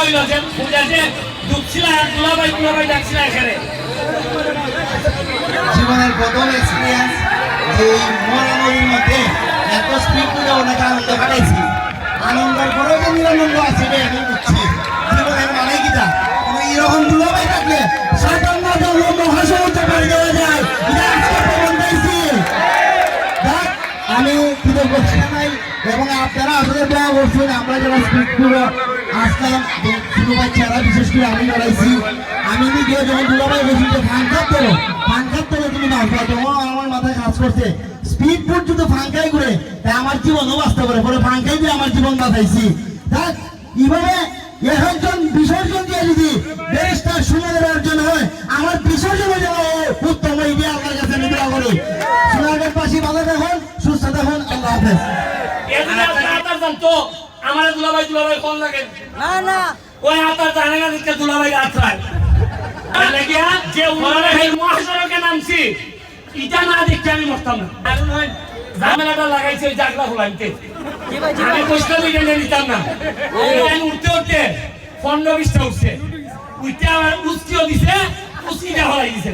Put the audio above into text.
হইল যে পূজা যে এখানে। জীবনের প্রথম এক্সপিরিয়েন্স যে এই মরামরির মধ্যে এত স্পিড করে ওনাকে আনন্দ কাটাইছি আনন্দের পরেও যে নিরানন্দ আছে আমি বুঝছি। জীবনের মানে কি তা? এরকম দুলাভাই থাকলে সাতান্ন মহাসমুদ্র পাড়ি দেওয়া যায়। আমি কৃতজ্ঞ নাই এবং আপনারা আসলে দোয়া করছেন, আমরা যারা স্পিড আসলাম ছোট বাচ্চারা বিশেষ করে আমি লড়াইছি। আমি নিজে যখন দুলাভাই বসি যে ফাঙ্কার আমার মাথায় কাজ করছে। পারে। ফাঙ্কাই দিয়ে আমার জীবন বাঁচাইছি। দেখ এইভাবে বিসর্জন দিয়ে যদি দেশটা সুন্দর অর্জন হয়, আমার বিসর্জনে যাওয়া উত্তম। আল্লাহর কাছে দোয়া করি। সোনারগাঁর পাশে ভালো থাকুন সুস্থ থাকুন আল্লাহ হাফেজ। আমার দুলাভাই দুলাভাই কোন লাগে না না। ওই আতার জানে না দিকে দুলাভাই আত্রায় লাগিয়া যে উনারা এই মহাসড়কে নামছি ইটা না দেখতে আমি মরতাম না। ঝামেলাটা লাগাইছে ওই জাগলা ফুলাইতে আমি কষ্ট দিকে নিতাম না। আমি উঠতে উঠতে পনেরো বিশটা উঠছে। উঠতে আমার উস্কিও দিছে উস্কিটা হলাই দিছে।